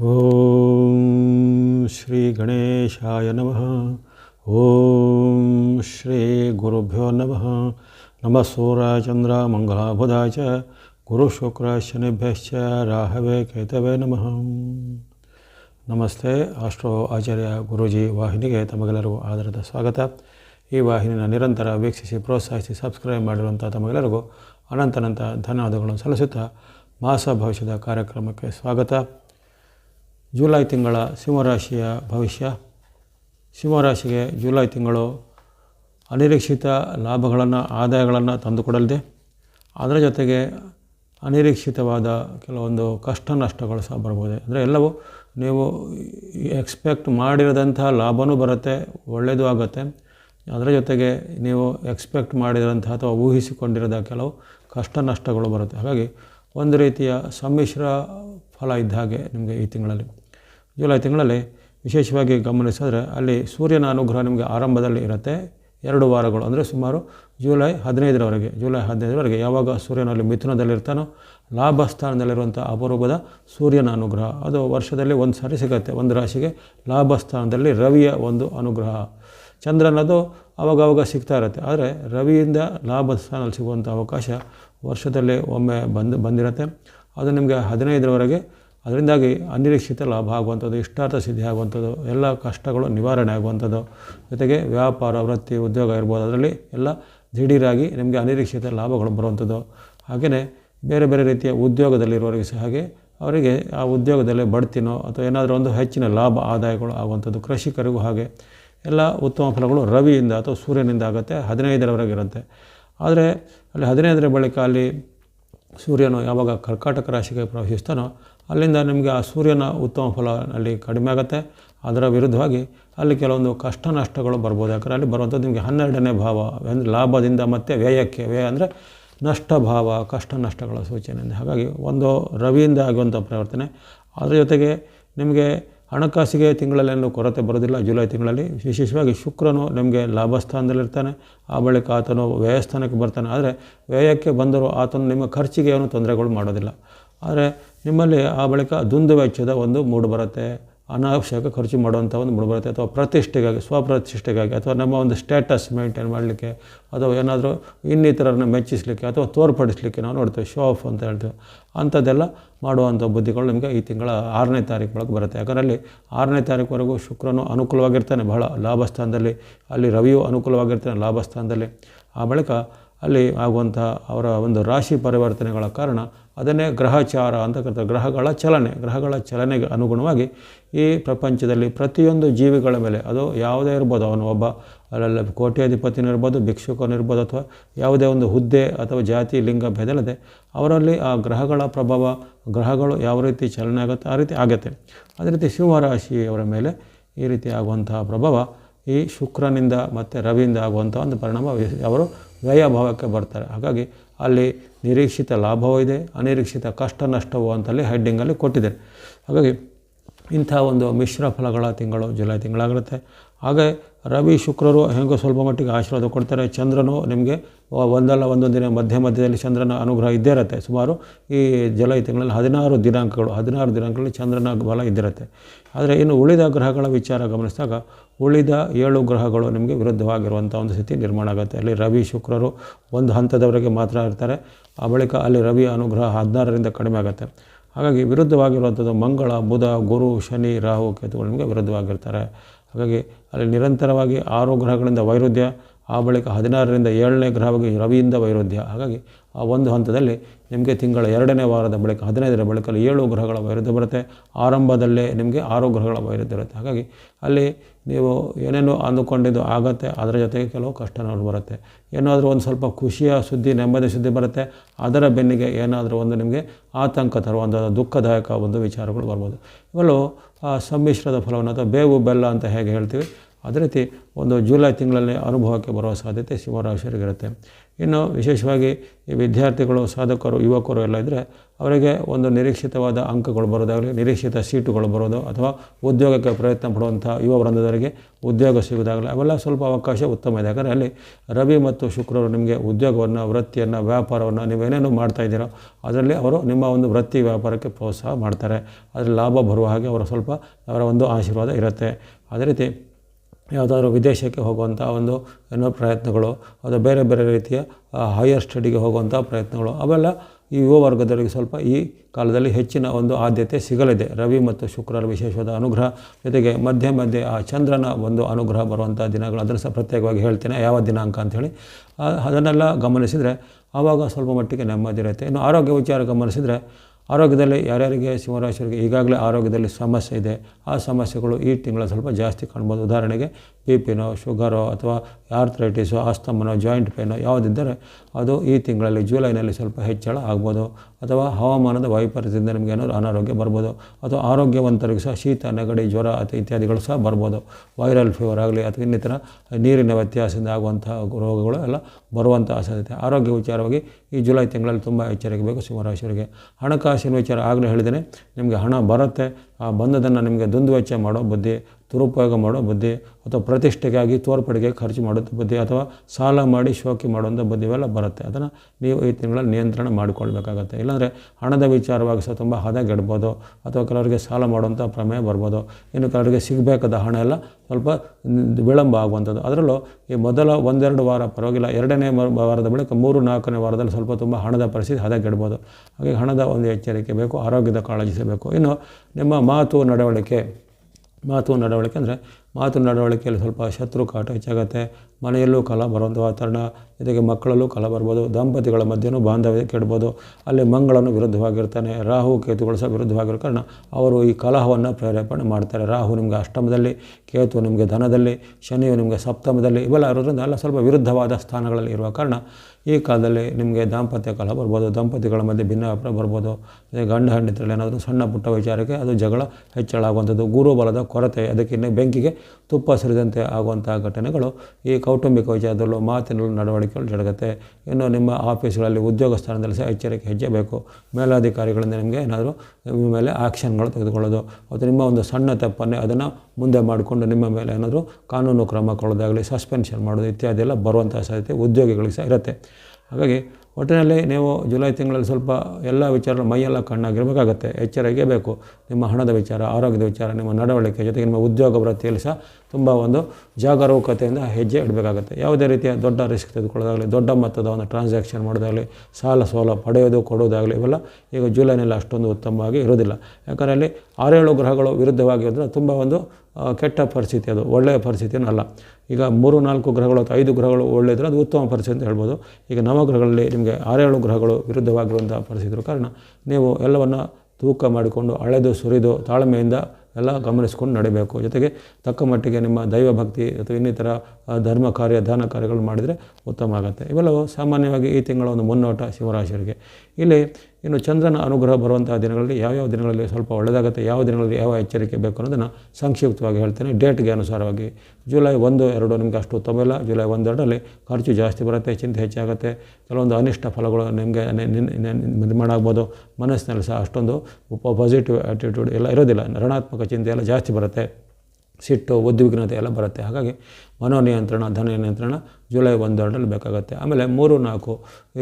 ಓಂ ಶ್ರೀ ಗಣೇಶಾಯ ನಮಃ. ಓಂ ಶ್ರೀ ಗುರುಭ್ಯೋ ನಮಃ. ನಮಃ ಸೂರ ಚಂದ್ರ ಮಂಗಳ ಬುಧಾಯ ಚ. ಗುರು ಶುಕ್ರ ಶನಿಭ್ಯಶ್ಚ ರಾಹವೇ ಕೇತವೇ ನಮಃ. ನಮಸ್ತೆ ಆಸ್ಟ್ರೋ ಆಚಾರ್ಯ ಗುರುಜಿ ವಾಹಿನಿಗೆ ತಮಗೆಲ್ಲರಿಗೂ ಆಧಾರದ ಸ್ವಾಗತ. ಈ ವಾಹಿನಿನ ನಿರಂತರ ವೀಕ್ಷಿಸಿ ಪ್ರೋತ್ಸಾಹಿಸಿ ಸಬ್ಸ್ಕ್ರೈಬ್ ಮಾಡಿರುವಂಥ ತಮಗೆಲ್ಲರಿಗೂ ಅನಂತನಂತ ಧನ್ಯವಾದಗಳನ್ನು ಸಲ್ಲಿಸುತ್ತಾ ಮಾಸ ಭವಿಷ್ಯದ ಕಾರ್ಯಕ್ರಮಕ್ಕೆ ಸ್ವಾಗತ. ಜುಲೈ ತಿಂಗಳ ಸಿಂಹರಾಶಿಯ ಭವಿಷ್ಯ. ಸಿಂಹರಾಶಿಗೆ ಜುಲೈ ತಿಂಗಳು ಅನಿರೀಕ್ಷಿತ ಲಾಭಗಳನ್ನು, ಆದಾಯಗಳನ್ನು ತಂದುಕೊಡಲಿದೆ. ಅದರ ಜೊತೆಗೆ ಅನಿರೀಕ್ಷಿತವಾದ ಕೆಲವೊಂದು ಕಷ್ಟ ನಷ್ಟಗಳು ಸಹ ಬರ್ಬೋದು. ಅಂದರೆ ಎಲ್ಲವೂ ನೀವು ಎಕ್ಸ್ಪೆಕ್ಟ್ ಮಾಡಿರದಂಥ ಲಾಭವೂ ಬರುತ್ತೆ ಒಳ್ಳೆಯದು ಆಗುತ್ತೆ. ಅದರ ಜೊತೆಗೆ ನೀವು ಎಕ್ಸ್ಪೆಕ್ಟ್ ಮಾಡಿರೋಂಥ ಅಥವಾ ಊಹಿಸಿಕೊಂಡಿರದ ಕೆಲವು ಕಷ್ಟ ನಷ್ಟಗಳು ಬರುತ್ತೆ. ಹಾಗಾಗಿ ಒಂದು ರೀತಿಯ ಸಮ್ಮಿಶ್ರ ಫಲ ಇದ್ದ ಹಾಗೆ ನಿಮಗೆ ಈ ತಿಂಗಳಲ್ಲಿ. ಜುಲೈ ತಿಂಗಳಲ್ಲಿ ವಿಶೇಷವಾಗಿ ಗಮನಿಸಿದ್ರೆ ಅಲ್ಲಿ ಸೂರ್ಯನ ಅನುಗ್ರಹ ನಿಮಗೆ ಆರಂಭದಲ್ಲಿ ಇರುತ್ತೆ. ಎರಡು ವಾರಗಳು, ಅಂದರೆ ಸುಮಾರು ಜುಲೈ ಹದಿನೈದರವರೆಗೆ ಜುಲೈ ಹದಿನೈದರವರೆಗೆ ಯಾವಾಗ ಸೂರ್ಯನಲ್ಲಿ ಮಿಥುನದಲ್ಲಿರ್ತಾನೋ ಲಾಭ ಸ್ಥಾನದಲ್ಲಿರುವಂಥ ಅಪರೂಪದ ಸೂರ್ಯನ ಅನುಗ್ರಹ. ಅದು ವರ್ಷದಲ್ಲಿ ಒಂದು ಸಾರಿ ಸಿಗುತ್ತೆ, ಒಂದು ರಾಶಿಗೆ ಲಾಭ ಸ್ಥಾನದಲ್ಲಿ ರವಿಯ ಒಂದು ಅನುಗ್ರಹ. ಚಂದ್ರನದು ಅವಾಗವಾಗ ಸಿಗ್ತಾ ಇರುತ್ತೆ, ಆದರೆ ರವಿಯಿಂದ ಲಾಭ ಸ್ಥಾನದಲ್ಲಿ ಸಿಗುವಂಥ ಅವಕಾಶ ವರ್ಷದಲ್ಲಿ ಒಮ್ಮೆ ಬಂದು, ಬಂದಿರುತ್ತೆ. ಅದು ನಿಮಗೆ ಹದಿನೈದರವರೆಗೆ ಅದರಿಂದಾಗಿ ಅನಿರೀಕ್ಷಿತ ಲಾಭ ಆಗುವಂಥದ್ದು, ಇಷ್ಟಾರ್ಥ ಸಿದ್ಧಿ ಆಗುವಂಥದ್ದು, ಎಲ್ಲ ಕಷ್ಟಗಳು ನಿವಾರಣೆ ಆಗುವಂಥದ್ದು, ಜೊತೆಗೆ ವ್ಯಾಪಾರ, ವೃತ್ತಿ, ಉದ್ಯೋಗ ಇರ್ಬೋದು, ಅದರಲ್ಲಿ ಎಲ್ಲ ದಿಢೀರಾಗಿ ನಿಮಗೆ ಅನಿರೀಕ್ಷಿತ ಲಾಭಗಳು ಬರುವಂಥದ್ದು. ಹಾಗೆಯೇ ಬೇರೆ ಬೇರೆ ರೀತಿಯ ಉದ್ಯೋಗದಲ್ಲಿರುವವರಿಗೆ ಸಹ ಹಾಗೆ ಅವರಿಗೆ ಆ ಉದ್ಯೋಗದಲ್ಲಿ ಬಡ್ತಿನೋ ಅಥವಾ ಏನಾದರೂ ಒಂದು ಹೆಚ್ಚಿನ ಲಾಭ ಆದಾಯಗಳು ಆಗುವಂಥದ್ದು ಕೃಷಿಕರಿಗೂ ಹಾಗೆ. ಎಲ್ಲ ಉತ್ತಮ ಫಲಗಳು ರವಿಯಿಂದ ಅಥವಾ ಸೂರ್ಯನಿಂದ ಆಗುತ್ತೆ, ಹದಿನೈದರವರೆಗೆ ಇರುತ್ತೆ. ಆದರೆ ಅಲ್ಲಿ ಹದಿನೈದರ ಬಳಿಕ ಅಲ್ಲಿ ಸೂರ್ಯನು ಯಾವಾಗ ಕರ್ಕಾಟಕ ರಾಶಿಗೆ ಪ್ರವೇಶಿಸ್ತಾನೋ ಅಲ್ಲಿಂದ ನಿಮಗೆ ಆ ಸೂರ್ಯನ ಉತ್ತಮ ಫಲ ಅಲ್ಲಿ ಕಡಿಮೆ ಆಗುತ್ತೆ. ಅದರ ವಿರುದ್ಧವಾಗಿ ಅಲ್ಲಿ ಕೆಲವೊಂದು ಕಷ್ಟ ನಷ್ಟಗಳು ಬರ್ಬೋದು. ಯಾಕಂದರೆ ಅಲ್ಲಿ ಬರುವಂಥದ್ದು ನಿಮಗೆ ಹನ್ನೆರಡನೇ ಭಾವ, ಅಂದರೆ ಲಾಭದಿಂದ ಮತ್ತು ವ್ಯಯಕ್ಕೆ. ವ್ಯಯ ಅಂದರೆ ನಷ್ಟ ಭಾವ, ಕಷ್ಟ ನಷ್ಟಗಳ ಸೂಚನೆ. ಹಾಗಾಗಿ ಒಂದು ರವಿಯಿಂದ ಆಗುವಂಥ ಪ್ರವರ್ತನೆ. ಅದರ ಜೊತೆಗೆ ನಿಮಗೆ ಹಣಕಾಸಿಗೆ ತಿಂಗಳಲ್ಲೇನು ಕೊರತೆ ಬರೋದಿಲ್ಲ ಜುಲೈ ತಿಂಗಳಲ್ಲಿ ವಿಶೇಷವಾಗಿ ಶುಕ್ರನು ನಿಮಗೆ ಲಾಭಸ್ಥಾನದಲ್ಲಿರ್ತಾನೆ. ಆ ಬಳಿಕ ಆತನು ವ್ಯಯಸ್ಥಾನಕ್ಕೆ ಬರ್ತಾನೆ. ಆದರೆ ವ್ಯಯಕ್ಕೆ ಬಂದರೂ ಆತನು ನಿಮ್ಮ ಖರ್ಚಿಗೆ ಏನು ತೊಂದರೆಗಳು ಮಾಡೋದಿಲ್ಲ. ಆದರೆ ನಿಮ್ಮಲ್ಲಿ ಆ ಬಳಿಕ ದುಂದು ವೆಚ್ಚದ ಒಂದು ಮೂಡು ಬರುತ್ತೆ. ಅನಾವಶ್ಯಕ ಖರ್ಚು ಮಾಡುವಂಥ ಒಂದು ಮೂಡು ಬರುತ್ತೆ ಅಥವಾ ಪ್ರತಿಷ್ಠೆಗಾಗಿ, ಸ್ವಪ್ರತಿಷ್ಠೆಗಾಗಿ ಅಥವಾ ನಮ್ಮ ಒಂದು ಸ್ಟೇಟಸ್ ಮೇಂಟೈನ್ ಮಾಡಲಿಕ್ಕೆ ಅಥವಾ ಏನಾದರೂ ಇನ್ನಿತರರನ್ನು ಮೆಚ್ಚಿಸಲಿಕ್ಕೆ ಅಥವಾ ತೋರ್ಪಡಿಸಲಿಕ್ಕೆ ನಾವು ನೋಡ್ತೇವೆ ಶೋ ಆಫ್ ಅಂತ ಹೇಳ್ತೇವೆ. ಅಂಥದ್ದೆಲ್ಲ ಮಾಡುವಂಥ ಬುದ್ಧಿಗಳು ನಿಮಗೆ ಈ ತಿಂಗಳ ಆರನೇ ತಾರೀಕು ಒಳಗೆ ಬರುತ್ತೆ. ಯಾಕಂದರೆ ಅಲ್ಲಿ ಆರನೇ ತಾರೀಕುವರೆಗೂ ಶುಕ್ರನು ಅನುಕೂಲವಾಗಿರ್ತಾನೆ, ಬಹಳ ಲಾಭಸ್ಥಾನದಲ್ಲಿ. ಅಲ್ಲಿ ರವಿಯು ಅನುಕೂಲವಾಗಿರ್ತಾನೆ, ಲಾಭಸ್ಥಾನದಲ್ಲಿ. ಆ ಬಳಿಕ ಅಲ್ಲಿ ಆಗುವಂಥ ಅವರ ಒಂದು ರಾಶಿ ಪರಿವರ್ತನೆಗಳ ಕಾರಣ ಅದನ್ನೇ ಗ್ರಹಚಾರ ಅಂತ ಕರೀತಾರೆ ಗ್ರಹಗಳ ಚಲನೆ, ಗ್ರಹಗಳ ಚಲನೆಗೆ ಅನುಗುಣವಾಗಿ ಈ ಪ್ರಪಂಚದಲ್ಲಿ ಪ್ರತಿಯೊಂದು ಜೀವಿಗಳ ಮೇಲೆ ಅದು ಯಾವುದೇ ಇರ್ಬೋದು, ಅವನು ಒಬ್ಬ ಅಲ್ಲೆಲ್ಲ ಕೋಟ್ಯಾಧಿಪತಿನಿರ್ಬೋದು ಭಿಕ್ಷುಕನಿರ್ಬೋದು ಅಥವಾ ಯಾವುದೇ ಒಂದು ಹುದ್ದೆ ಅಥವಾ ಜಾತಿ, ಲಿಂಗ ಭೇದಲ್ಲದೆ ಅವರಲ್ಲಿ ಆ ಗ್ರಹಗಳ ಪ್ರಭಾವ, ಗ್ರಹಗಳು ಯಾವ ರೀತಿ ಚಲನೆ ಆಗುತ್ತೆ ಆ ರೀತಿ ಆಗುತ್ತೆ. ಅದೇ ರೀತಿ ಸಿಂಹರಾಶಿಯವರ ಮೇಲೆ ಈ ರೀತಿ ಆಗುವಂತಹ ಪ್ರಭಾವ ಈ ಶುಕ್ರನಿಂದ ಮತ್ತು ರವಿಯಿಂದ ಆಗುವಂಥ ಒಂದು ಪರಿಣಾಮ ಅವರು ವ್ಯಯಭಾವಕ್ಕೆ ಬರ್ತಾರೆ. ಹಾಗಾಗಿ ಅಲ್ಲಿ ನಿರೀಕ್ಷಿತ ಲಾಭವೂ ಇದೆ, ಅನಿರೀಕ್ಷಿತ ಕಷ್ಟ ನಷ್ಟವೋ ಅಂತಲ್ಲಿ ಹೆಡ್ಡಿಂಗಲ್ಲಿ ಕೊಟ್ಟಿದ್ದಾರೆ ಹಾಗಾಗಿ ಇಂಥ ಒಂದು ಮಿಶ್ರ ಫಲಗಳ ತಿಂಗಳು ಜುಲೈ ತಿಂಗಳಾಗಿರುತ್ತೆ. ಹಾಗೆ ರವಿ ಶುಕ್ರರು ಹೆಂಗೋ ಸ್ವಲ್ಪ ಮಟ್ಟಿಗೆ ಆಶೀರ್ವಾದ ಕೊಡ್ತಾರೆ. ಚಂದ್ರನು ನಿಮಗೆ ಒಂದಲ್ಲ ಒಂದೊಂದು ದಿನ ಮಧ್ಯ ಮಧ್ಯದಲ್ಲಿ ಚಂದ್ರನ ಅನುಗ್ರಹ ಇದ್ದೇ ಇರುತ್ತೆ. ಸುಮಾರು ಈ ಜುಲೈ ತಿಂಗಳಲ್ಲಿ ಹದಿನಾರು ದಿನಾಂಕಗಳು, ಹದಿನಾರು ದಿನಾಂಕಗಳಲ್ಲಿ ಚಂದ್ರನ ಬಲ ಇದ್ದಿರುತ್ತೆ ಆದರೆ ಇನ್ನು ಉಳಿದ ಗ್ರಹಗಳ ವಿಚಾರ ಗಮನಿಸಿದಾಗ ಉಳಿದ ಏಳು ಗ್ರಹಗಳು ನಿಮಗೆ ವಿರುದ್ಧವಾಗಿರುವಂಥ ಒಂದು ಸ್ಥಿತಿ ನಿರ್ಮಾಣ ಆಗುತ್ತೆ. ಅಲ್ಲಿ ರವಿ ಶುಕ್ರರು ಒಂದು ಹಂತದವರೆಗೆ ಮಾತ್ರ ಇರ್ತಾರೆ. ಆ ಬಳಿಕ ಅಲ್ಲಿ ರವಿ ಅನುಗ್ರಹ ಹದಿನಾರರಿಂದ ಕಡಿಮೆ ಆಗುತ್ತೆ. ಹಾಗಾಗಿ ವಿರುದ್ಧವಾಗಿರುವಂಥದ್ದು ಮಂಗಳ, ಬುಧ, ಗುರು, ಶನಿ, ರಾಹು, ಕೇತುಗಳು ನಿಮಗೆ ವಿರುದ್ಧವಾಗಿರ್ತಾರೆ. ಹಾಗಾಗಿ ಅಲ್ಲಿ ನಿರಂತರವಾಗಿ ಆರು ಗ್ರಹಗಳಿಂದ ವೈರುಧ್ಯ, ಆ ಬಳಿಕ ಹದಿನಾರರಿಂದ ಏಳನೇ ಗ್ರಹವಾಗಿ ರವಿಯಿಂದ ವೈರುಧ್ಯ. ಹಾಗಾಗಿ ಆ ಒಂದು ಹಂತದಲ್ಲಿ ನಿಮಗೆ ತಿಂಗಳ ಎರಡನೇ ವಾರದ ಬಳಿಕ, ಹದಿನೈದರ ಬಳಿಕ ಏಳು ಗ್ರಹಗಳ ವೈರುಧ್ಯ ಬರುತ್ತೆ. ಆರಂಭದಲ್ಲೇ ನಿಮಗೆ ಆರು ಗ್ರಹಗಳ ವೈರುಧ್ಯ ಇರುತ್ತೆ. ಹಾಗಾಗಿ ಅಲ್ಲಿ ನೀವು ಏನೇನೋ ಅಂದುಕೊಂಡಿದ್ದು ಆಗುತ್ತೆ, ಅದರ ಜೊತೆಗೆ ಕೆಲವು ಕಷ್ಟಗಳು ಬರುತ್ತೆ. ಏನಾದರೂ ಒಂದು ಸ್ವಲ್ಪ ಖುಷಿಯ ಸುದ್ದಿ ನೆಮ್ಮದಿ ಸುದ್ದಿ ಬರುತ್ತೆ, ಅದರ ಬೆನ್ನಿಗೆ ಏನಾದರೂ ಒಂದು ನಿಮಗೆ ಆತಂಕ ತರುವಂಥ ದುಃಖದಾಯಕ ಒಂದು ವಿಚಾರಗಳು ಬರ್ಬೋದು. ಆ, ಸಮ್ಮಿಶ್ರದ ಫಲವನ್ನು ಅಥವಾ ಬೇವು ಬೆಲ್ಲ ಅಂತ ಹೇಗೆ ಹೇಳ್ತೀವಿ, ಅದೇ ರೀತಿ ಒಂದು ಜುಲೈ ತಿಂಗಳಲ್ಲಿ ಅನುಭವಕ್ಕೆ ಬರುವ ಸಾಧ್ಯತೆ ಸಿಂಹರಾಶಿಯರಿಗಿರುತ್ತೆ ಇನ್ನು ವಿಶೇಷವಾಗಿ ವಿದ್ಯಾರ್ಥಿಗಳು, ಸಾಧಕರು, ಯುವಕರು ಎಲ್ಲ ಇದ್ದರೆ ಅವರಿಗೆ ಒಂದು ನಿರೀಕ್ಷಿತವಾದ ಅಂಕಗಳು ಬರೋದಾಗಲಿ, ನಿರೀಕ್ಷಿತ ಸೀಟುಗಳು ಬರೋದು ಅಥವಾ ಉದ್ಯೋಗಕ್ಕೆ ಪ್ರಯತ್ನ ಪಡುವಂಥ ಯುವ ವೃಂದದವರಿಗೆ ಉದ್ಯೋಗ ಸಿಗೋದಾಗಲಿ, ಅವೆಲ್ಲ ಸ್ವಲ್ಪ ಅವಕಾಶ ಉತ್ತಮ ಇದೆ. ಯಾಕಂದರೆ ಅಲ್ಲಿ ರವಿ ಮತ್ತು ಶುಕ್ರರು ನಿಮಗೆ ಉದ್ಯೋಗವನ್ನು, ವೃತ್ತಿಯನ್ನು, ವ್ಯಾಪಾರವನ್ನು ನೀವೇನೇನು ಮಾಡ್ತಾ ಇದ್ದೀರೋ ಅದರಲ್ಲಿ ಅವರು ನಿಮ್ಮ ಒಂದು ವೃತ್ತಿ ವ್ಯಾಪಾರಕ್ಕೆ ಪ್ರೋತ್ಸಾಹ ಮಾಡ್ತಾರೆ. ಅದರಲ್ಲಿ ಲಾಭ ಬರುವ ಹಾಗೆ ಅವರ ಸ್ವಲ್ಪ ಅವರ ಒಂದು ಆಶೀರ್ವಾದ ಇರುತ್ತೆ. ಅದೇ ರೀತಿ ಯಾವುದಾದ್ರೂ ವಿದೇಶಕ್ಕೆ ಹೋಗುವಂಥ ಒಂದು ಏನೋ ಪ್ರಯತ್ನಗಳು, ಅಥವಾ ಬೇರೆ ಬೇರೆ ರೀತಿಯ ಹೈಯರ್ ಸ್ಟಡಿಗೆ ಹೋಗುವಂಥ ಪ್ರಯತ್ನಗಳು, ಅವೆಲ್ಲ ಈ ಯುವ ವರ್ಗದವರಿಗೆ ಸ್ವಲ್ಪ ಈ ಕಾಲದಲ್ಲಿ ಹೆಚ್ಚಿನ ಒಂದು ಆದ್ಯತೆ ಸಿಗಲಿದೆ. ರವಿ ಮತ್ತು ಶುಕ್ರರ ವಿಶೇಷವಾದ ಅನುಗ್ರಹ, ಜೊತೆಗೆ ಮಧ್ಯೆ ಮಧ್ಯೆ ಆ ಚಂದ್ರನ ಒಂದು ಅನುಗ್ರಹ ಬರುವಂಥ ದಿನಗಳು, ಅದನ್ನು ಸಹ ಪ್ರತ್ಯೇಕವಾಗಿ ಹೇಳ್ತೇನೆ, ಯಾವ ದಿನಾಂಕ ಅಂಥೇಳಿ. ಅದನ್ನೆಲ್ಲ ಗಮನಿಸಿದರೆ, ಆವಾಗ ಸ್ವಲ್ಪ ಮಟ್ಟಿಗೆ ನೆಮ್ಮದಿ ಇರುತ್ತೆ. ಇನ್ನು ಆರೋಗ್ಯ ವಿಚಾರ ಗಮನಿಸಿದರೆ ಆರೋಗ್ಯದಲ್ಲಿ ಯಾರ್ಯಾರಿಗೆ ಸಿಂಹರಾಶಿಯವರಿಗೆ ಈಗಾಗಲೇ ಆರೋಗ್ಯದಲ್ಲಿ ಸಮಸ್ಯೆ ಇದೆ, ಆ ಸಮಸ್ಯೆಗಳು ಈ ತಿಂಗಳ ಸ್ವಲ್ಪ ಜಾಸ್ತಿ ಕಾಣ್ಬೋದು. ಉದಾಹರಣೆಗೆ ಬಿ ಪಿನೋ ಶುಗರೋ ಅಥವಾ ಆರ್ಥ್ರೈಟಿಸು ಆಸ್ತಮನೋ ಜಾಯಿಂಟ್ ಪೇನೋ ಯಾವುದಿದ್ದರೆ ಅದು ಈ ತಿಂಗಳಲ್ಲಿ ಜುಲೈನಲ್ಲಿ ಸ್ವಲ್ಪ ಹೆಚ್ಚಳ ಆಗ್ಬೋದು. ಅಥವಾ ಹವಾಮಾನದ ವೈಪರೀತ್ಯದಿಂದ ನಿಮಗೆ ಏನಾದರೂ ಅನಾರೋಗ್ಯ ಬರ್ಬೋದು. ಅಥವಾ ಆರೋಗ್ಯವಂತರಿಗೆ ಸಹ ಶೀತ, ನೆಗಡಿ, ಜ್ವರ ಅಥವಾ ಇತ್ಯಾದಿಗಳು ಸಹ ಬರ್ಬೋದು. ವೈರಲ್ ಫೀವರ್ ಆಗಲಿ ಅಥವಾ ಇನ್ನಿತರ ನೀರಿನ ವ್ಯತ್ಯಾಸದಿಂದ ಆಗುವಂಥ ರೋಗಗಳು ಎಲ್ಲ ಬರುವಂಥ ಸಾಧ್ಯತೆ. ಆರೋಗ್ಯ ವಿಚಾರವಾಗಿ ಈ ಜುಲೈ ತಿಂಗಳಲ್ಲಿ ತುಂಬ ಎಚ್ಚರಿಕೆ ಬೇಕು ಸಿಂಹರಾಶಿಯವರಿಗೆ. ಹಣಕಾಸಿನ ವಿಚಾರ ಆಗಲೇ ಹೇಳಿದ್ದೇನೆ. ನಿಮಗೆ ಹಣ ಬರುತ್ತೆ. ಆ ಬಂದದನ್ನು ನಿಮಗೆ ದುಂದುವೆಚ್ಚ ಮಾಡೋ ಬುದ್ಧಿ ದುರುಪಯೋಗ ಮಾಡೋ ಬುದ್ಧಿ ಅಥವಾ ಪ್ರತಿಷ್ಠೆಗಾಗಿ ತೋರ್ಪಡಿಗೆ ಖರ್ಚು ಮಾಡೋದು ಬುದ್ಧಿ ಅಥವಾ ಸಾಲ ಮಾಡಿ ಶೋಕಿ ಮಾಡುವಂಥ ಬುದ್ಧಿ ಇವೆಲ್ಲ ಬರುತ್ತೆ. ಅದನ್ನು ನೀವು ಈ ತಿಂಗಳಲ್ಲಿ ನಿಯಂತ್ರಣ ಮಾಡಿಕೊಳ್ಬೇಕಾಗತ್ತೆ. ಇಲ್ಲಾಂದರೆ ಹಣದ ವಿಚಾರವಾಗಿ ಸಹ ತುಂಬ ಹದಗೆಡ್ಬೋದು ಅಥವಾ ಕೆಲವರಿಗೆ ಸಾಲ ಮಾಡುವಂಥ ಪ್ರಮೇಯ ಬರ್ಬೋದು. ಇನ್ನು ಕೆಲವರಿಗೆ ಸಿಗಬೇಕಾದ ಹಣ ಎಲ್ಲ ಸ್ವಲ್ಪ ವಿಳಂಬ ಆಗುವಂಥದ್ದು. ಅದರಲ್ಲೂ ಈ ಮೊದಲ ಒಂದೆರಡು ವಾರ ಪರವಾಗಿಲ್ಲ, ಎರಡನೇ ವಾರದ ಬಳಿಕ ಮೂರು ನಾಲ್ಕನೇ ವಾರದಲ್ಲಿ ಸ್ವಲ್ಪ ತುಂಬ ಹಣದ ಪರಿಸ್ಥಿತಿ ಹದಗೆಡ್ಬೋದು ಹಾಗೆ ಹಣದ ಒಂದು ಎಚ್ಚರಿಕೆ ಬೇಕು, ಆರೋಗ್ಯದ ಕಾಳಜಿಸಬೇಕು ಇನ್ನು ನಿಮ್ಮ ಮಾತು, ನಡವಳಿಕೆ ಮಾತು ನಡವಳಿಕೆ ಅಂದರೆ ಮಾತು ನಡವಳಿಕೆಯಲ್ಲಿ ಸ್ವಲ್ಪ ಶತ್ರು ಕಾಟ ಹೆಚ್ಚಾಗತ್ತೆ ಮನೆಯಲ್ಲೂ ಕಲ ಬರುವಂಥ ವಾತಾವರಣ, ಜೊತೆಗೆ ಮಕ್ಕಳಲ್ಲೂ ಕಲ ಬರ್ಬೋದು, ದಂಪತಿಗಳ ಮಧ್ಯೆಯೂ ಬಾಂಧವ್ಯ ಕೆಡ್ಬೋದು. ಅಲ್ಲಿ ಮಂಗಳನು ವಿರುದ್ಧವಾಗಿರ್ತಾನೆ, ರಾಹು ಕೇತುಗಳು ಸಹ ವಿರುದ್ಧವಾಗಿರೋ ಕಾರಣ ಅವರು ಈ ಕಲಹವನ್ನು ಪ್ರೇರೇಪಣೆ ಮಾಡ್ತಾರೆ. ರಾಹು ನಿಮಗೆ ಅಷ್ಟಮದಲ್ಲಿ, ಕೇತು ನಿಮಗೆ ಧನದಲ್ಲಿ, ಶನಿಯು ನಿಮಗೆ ಸಪ್ತಮದಲ್ಲಿ ಇವೆಲ್ಲ ಇರೋದ್ರಿಂದ ಎಲ್ಲ ಸ್ವಲ್ಪ ವಿರುದ್ಧವಾದ ಸ್ಥಾನಗಳಲ್ಲಿ ಇರುವ ಕಾರಣ ಈ ಕಾಲದಲ್ಲಿ ನಿಮಗೆ ದಾಂಪತ್ಯ ಕಲಹ ಬರ್ಬೋದು, ದಂಪತಿಗಳ ಮಧ್ಯೆ ಭಿನ್ನಾಭಿಪ್ರಾಯ ಬರ್ಬೋದು. ಗಂಡ ಹೆಂಡತಿರಲ್ಲಿ ಏನಾದರೂ ಸಣ್ಣ ಪುಟ್ಟ ವಿಚಾರಕ್ಕೆ ಅದು ಜಗಳ ಹೆಚ್ಚಳ ಆಗುವಂಥದ್ದು ಗುರುಬಲದ ಕೊರತೆ, ಅದಕ್ಕೆ ಬೆಂಕಿಗೆ ತುಪ್ಪ ಸುರಿದಂತೆ ಆಗುವಂಥ ಘಟನೆಗಳು ಈ ಕೌಟುಂಬಿಕ ವಿಚಾರದಲ್ಲೂ ಮಾತಿನಲ್ಲೂ ನಡವಳಿಕೆಗಳು ಜರುಗುತ್ತೆ. ಇನ್ನು ನಿಮ್ಮ ಆಫೀಸ್ಗಳಲ್ಲಿ ಉದ್ಯೋಗ ಸ್ಥಾನದಲ್ಲಿ ಸಹ ಎಚ್ಚರಿಕೆ ಹೆಜ್ಜೆ ಬೇಕು ಮೇಲಾಧಿಕಾರಿಗಳಿಂದ ನಿಮಗೆ ಏನಾದರೂ ನಿಮ್ಮ ಮೇಲೆ ಆ್ಯಕ್ಷನ್ಗಳು ತೆಗೆದುಕೊಳ್ಳೋದು. ಮತ್ತು ನಿಮ್ಮ ಒಂದು ಸಣ್ಣ ತಪ್ಪನ್ನೇ ಅದನ್ನು ಮುಂದೆ ಮಾಡಿಕೊಂಡು ನಿಮ್ಮ ಮೇಲೆ ಏನಾದರೂ ಕಾನೂನು ಕ್ರಮ ಕೊಳ್ಳೋದಾಗಲಿ ಸಸ್ಪೆನ್ಷನ್ ಮಾಡೋದು ಇತ್ಯಾದಿ ಎಲ್ಲ ಬರುವಂಥ ಸಾಧ್ಯತೆ ಉದ್ಯೋಗಿಗಳಿಗೆ ಸಹ ಇರುತ್ತೆ. ಹಾಗಾಗಿ ಒಟ್ಟಿನಲ್ಲಿ ನೀವು ಜುಲೈ ತಿಂಗಳಲ್ಲಿ ಸ್ವಲ್ಪ ಎಲ್ಲ ವಿಚಾರ ಮೈಯೆಲ್ಲ ಕಣ್ಣಾಗಿರಬೇಕಾಗತ್ತೆ ಎಚ್ಚರಿಕೆ ಬೇಕು ನಿಮ್ಮ ಹಣದ ವಿಚಾರ, ಆರೋಗ್ಯದ ವಿಚಾರ, ನಿಮ್ಮ ನಡವಳಿಕೆ ಜೊತೆಗೆ ನಿಮ್ಮ ಉದ್ಯೋಗ ವೃತ್ತಿಯಲ್ಲಿ ಸಹ ತುಂಬ ಒಂದು ಜಾಗರೂಕತೆಯಿಂದ ಹೆಜ್ಜೆ ಇಡಬೇಕಾಗುತ್ತೆ. ಯಾವುದೇ ರೀತಿಯ ದೊಡ್ಡ ರಿಸ್ಕ್ ತೆಗೆದುಕೊಳ್ಳೋದಾಗಲಿ, ದೊಡ್ಡ ಮೊತ್ತದ ಒಂದು ಟ್ರಾನ್ಸಾಕ್ಷನ್ ಮಾಡೋದಾಗಲಿ, ಸಾಲ ಸೋಲ ಪಡೆಯೋದು, ಕೊಡೋದಾಗಲಿ ಇವೆಲ್ಲ ಈಗ ಜುಲೈನಲ್ಲಿ ಅಷ್ಟೊಂದು ಉತ್ತಮವಾಗಿ ಇರೋದಿಲ್ಲ ಯಾಕಂದರೆ ಅಲ್ಲಿ ಆರೇಳು ಗ್ರಹಗಳು ವಿರುದ್ಧವಾಗಿರೋದ್ರೆ ತುಂಬ ಒಂದು ಕೆಟ್ಟ ಪರಿಸ್ಥಿತಿ ಅದು, ಒಳ್ಳೆಯ ಪರಿಸ್ಥಿತಿಯೂ ಅಲ್ಲ ಈಗ ಮೂರು, ನಾಲ್ಕು ಗ್ರಹಗಳು ಅಥವಾ ಐದು ಗ್ರಹಗಳು ಒಳ್ಳೆಯದ್ರೆ ಅದು ಉತ್ತಮ ಪರಿಸ್ಥಿತಿ ಅಂತ ಹೇಳ್ಬೋದು. ಈಗ ನವಗ್ರಹಗಳಲ್ಲಿ ನಿಮಗೆ ಆರೇಳು ಗ್ರಹಗಳು ವಿರುದ್ಧವಾಗಿರುವಂಥ ಪರಿಸ್ಥಿತಿ ಕಾರಣ, ನೀವು ಎಲ್ಲವನ್ನು ತೂಕ ಮಾಡಿಕೊಂಡು ಅಳೆದು ಸುರಿದು, ತಾಳ್ಮೆಯಿಂದ ಎಲ್ಲ ಗಮನಿಸ್ಕೊಂಡು ನಡೆಯಬೇಕು ಜೊತೆಗೆ ತಕ್ಕ ಮಟ್ಟಿಗೆ ನಿಮ್ಮ ದೈವ ಭಕ್ತಿ ಅಥವಾ ಇನ್ನಿತರ ಧರ್ಮ ಕಾರ್ಯ, ದಾನ ಕಾರ್ಯಗಳು ಮಾಡಿದರೆ ಉತ್ತಮ ಆಗುತ್ತೆ. ಇವೆಲ್ಲವೂ ಸಾಮಾನ್ಯವಾಗಿ ಈ ತಿಂಗಳ ಒಂದು ಮುನ್ನೋಟ ಶಿವರಾಶಿಯರಿಗೆ ಇಲ್ಲಿ ಇನ್ನು ಚಂದ್ರನ ಅನುಗ್ರಹ ಬರುವಂತಹ ದಿನಗಳಲ್ಲಿ ಯಾವ್ಯಾವ ದಿನಗಳಲ್ಲಿ ಸ್ವಲ್ಪ ಒಳ್ಳೆಯದಾಗುತ್ತೆ, ಯಾವ ದಿನಗಳಲ್ಲಿ ಯಾವ ಎಚ್ಚರಿಕೆ ಬೇಕು ಅನ್ನೋದನ್ನು ಸಂಕ್ಷಿಪ್ತವಾಗಿ ಹೇಳ್ತೇನೆ. ಡೇಟ್ಗೆ ಅನುಸಾರವಾಗಿ ಜುಲೈ ಒಂದು, ಎರಡು ನಿಮಗೆ ಅಷ್ಟು ಉತ್ತಮ ಇಲ್ಲ. ಜುಲೈ ಒಂದೆರಡರಲ್ಲಿ ಖರ್ಚು ಜಾಸ್ತಿ ಬರುತ್ತೆ, ಚಿಂತೆ ಹೆಚ್ಚಾಗುತ್ತೆ. ಕೆಲವೊಂದು ಅನಿಷ್ಟ ಫಲಗಳು ನಿಮಗೆ ನಿರ್ಮಾಣ ಆಗ್ಬೋದು ಮನಸ್ಸಿನಲ್ಲಿ ಸಹ ಅಷ್ಟೊಂದು ಪಾಸಿಟಿವ್ ಆ್ಯಟಿಟ್ಯೂಡ್ ಎಲ್ಲ ಇರೋದಿಲ್ಲ. ಋಣಾತ್ಮಕ ಚಿಂತೆ ಎಲ್ಲ ಜಾಸ್ತಿ ಬರುತ್ತೆ. ಸಿಟ್ಟು, ಉದ್ವಿಗ್ನತೆ ಎಲ್ಲ ಬರುತ್ತೆ. ಹಾಗಾಗಿ ಮನೋನಿಯಂತ್ರಣ ಧನ ನಿಯಂತ್ರಣ ಜುಲೈ ಒಂದೆರಡರಲ್ಲಿ ಬೇಕಾಗುತ್ತೆ. ಆಮೇಲೆ ಮೂರು ನಾಲ್ಕು,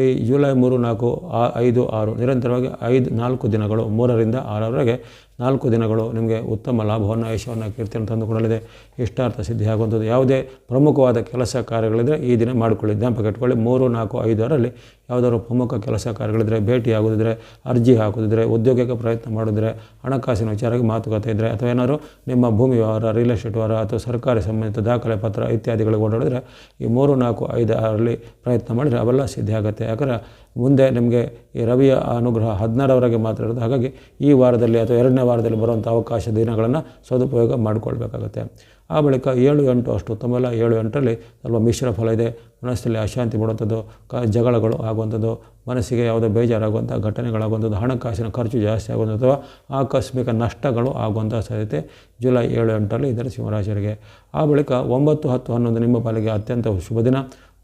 ಈ ಜುಲೈ ಮೂರು ನಾಲ್ಕು, ಆ ಐದು ಆರು, ನಿರಂತರವಾಗಿ ಐದು, ನಾಲ್ಕು ದಿನಗಳು, ಮೂರರಿಂದ ಆರರವರೆಗೆ ನಾಲ್ಕು ದಿನಗಳು ನಿಮಗೆ ಉತ್ತಮ ಲಾಭವನ್ನು ಯಶವನ್ನು ಕೀರ್ತಿಯನ್ನು ತಂದುಕೊಳ್ಳಲಿದೆ ಇಷ್ಟಾರ್ಥ ಸಿದ್ಧಿ ಆಗುವಂಥದ್ದು. ಯಾವುದೇ ಪ್ರಮುಖವಾದ ಕೆಲಸ ಕಾರ್ಯಗಳಿದ್ದರೆ ಈ ದಿನ ಮಾಡಿಕೊಳ್ಳಿ. ಜ್ಞಾಪಕ ಇಟ್ಕೊಳ್ಳಿ. ಮೂರು, ನಾಲ್ಕು ಐದರಲ್ಲಿ ಯಾವುದಾದ್ರು ಪ್ರಮುಖ ಕೆಲಸ ಕಾರ್ಯಗಳಿದ್ದರೆ ಭೇಟಿ ಆಗೋದಿದ್ರೆ, ಅರ್ಜಿ ಹಾಕೋದಿದ್ರೆ, ಉದ್ಯೋಗಕ್ಕೆ ಪ್ರಯತ್ನ ಮಾಡಿದ್ರೆ ಹಣಕಾಸಿನ ವಿಚಾರಕ್ಕೆ ಮಾತುಕತೆ ಇದ್ದರೆ ಅಥವಾ ಏನಾದರೂ ನಿಮ್ಮ ಭೂಮಿ ವ್ಯವಹಾರ ರಿಯಲ್ ಎಸ್ಟೇಟ್ ವ್ಯವಹಾರ ಅಥವಾ ಸರ್ಕಾರಿ ಸಂಬಂಧಿತ ದಾಖಲೆ ಪತ್ರ ಇತ್ಯಾದಿಗಳಿಗೆ ಓಡಾಡಿದ್ರೆ ಈ ಮೂರು, ನಾಲ್ಕು, ಐದು ಆರಲ್ಲಿ ಪ್ರಯತ್ನ ಮಾಡಿದರೆ ಅವೆಲ್ಲ ಸಿದ್ಧಿ ಆಗುತ್ತೆ. ಯಾಕಂದರೆ ಮುಂದೆ ನಿಮಗೆ ಈ ರವಿಯ ಅನುಗ್ರಹ ಹದಿನಾರವರೆಗೆ ಮಾತ್ರ ಇರೋದು. ಹಾಗಾಗಿ ಈ ವಾರದಲ್ಲಿ ಅಥವಾ ಎರಡನೇ ವಾರದಲ್ಲಿ ಬರುವಂಥ ಅವಕಾಶ ದಿನಗಳನ್ನು ಸದುಪಯೋಗ ಮಾಡಿಕೊಳ್ಬೇಕಾಗತ್ತೆ. ಆ ಬಳಿಕ ಏಳು ಎಂಟು ಅಷ್ಟು ಉತ್ತಮಲ್ಲ ಏಳು ಎಂಟರಲ್ಲಿ ಸ್ವಲ್ಪ ಮಿಶ್ರ ಫಲ ಇದೆ. ಮನಸ್ಸಲ್ಲಿ ಅಶಾಂತಿ ಮಾಡುವಂಥದ್ದು, ಕ, ಜಗಳಗಳು ಆಗುವಂಥದ್ದು, ಮನಸ್ಸಿಗೆ ಯಾವುದೋ ಬೇಜಾರಾಗುವಂಥ ಘಟನೆಗಳಾಗುವಂಥದ್ದು, ಹಣಕಾಸಿನ ಖರ್ಚು ಜಾಸ್ತಿ ಆಗುವಂಥದ್ದು ಅಥವಾ ಆಕಸ್ಮಿಕ ನಷ್ಟಗಳು ಆಗುವಂಥ ಸಾಧ್ಯತೆ ಜುಲೈ ಏಳು ಎಂಟರಲ್ಲಿ ಇದರ ಸಿಂಹರಾಶಿಯರಿಗೆ. ಆ ಬಳಿಕ ಒಂಬತ್ತು ಹತ್ತು ಹನ್ನೊಂದು ನಿಮ್ಮ ಪಾಲಿಗೆ ಅತ್ಯಂತ ಶುಭ ದಿನ.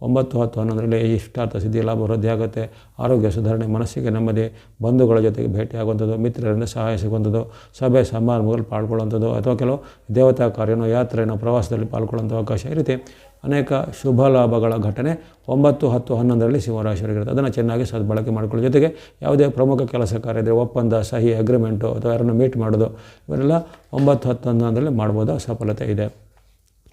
ಒಂಬತ್ತು ಹತ್ತು ಹನ್ನೊಂದರಲ್ಲಿ ಇಷ್ಟಾರ್ಥ ಸಿದ್ಧಿ ಲಾಭ ವೃದ್ಧಿ ಆಗುತ್ತೆ. ಆರೋಗ್ಯ ಸುಧಾರಣೆ ಮನಸ್ಸಿಗೆ ನೆಮ್ಮದಿ, ಬಂಧುಗಳ ಜೊತೆಗೆ ಭೇಟಿಯಾಗುವಂಥದ್ದು, ಮಿತ್ರರಿಂದ ಸಹಾಯ ಸಿಗುವಂಥದ್ದು, ಸಭೆ ಸಮಾರಂಭಗಳು ಪಾಲ್ಗೊಳ್ಳುವಂಥದ್ದು, ಅಥವಾ ಕೆಲವು ದೇವತಾ ಕಾರ್ಯನೋ, ಯಾತ್ರೆನೋ ಪ್ರವಾಸದಲ್ಲಿ ಪಾಲ್ಗೊಳ್ಳುವಂಥ ಅವಕಾಶ ಈ ರೀತಿ ಅನೇಕ ಶುಭ ಲಾಭಗಳ ಘಟನೆ ಒಂಬತ್ತು ಹತ್ತು ಹನ್ನೊಂದರಲ್ಲಿ ಸಿಂಹರಾಶಿಯವರಿಗಿರುತ್ತೆ. ಅದನ್ನು ಚೆನ್ನಾಗಿ ಸದ್ಬಳಕೆ ಮಾಡಿಕೊಳ್ಳೋ ಜೊತೆಗೆ ಯಾವುದೇ ಪ್ರಮುಖ ಕೆಲಸ ಕಾರ್ಯ ಇದ್ದರೆ ಒಪ್ಪಂದ, ಸಹಿ ಅಗ್ರಿಮೆಂಟು ಅಥವಾ ಯಾರನ್ನು ಮೀಟ್ ಮಾಡೋದು ಇವರೆಲ್ಲ ಒಂಬತ್ತು ಹತ್ತು ಹನ್ನೊಂದರಲ್ಲಿ ಮಾಡ್ಬೋದು ಸಫಲತೆ ಇದೆ.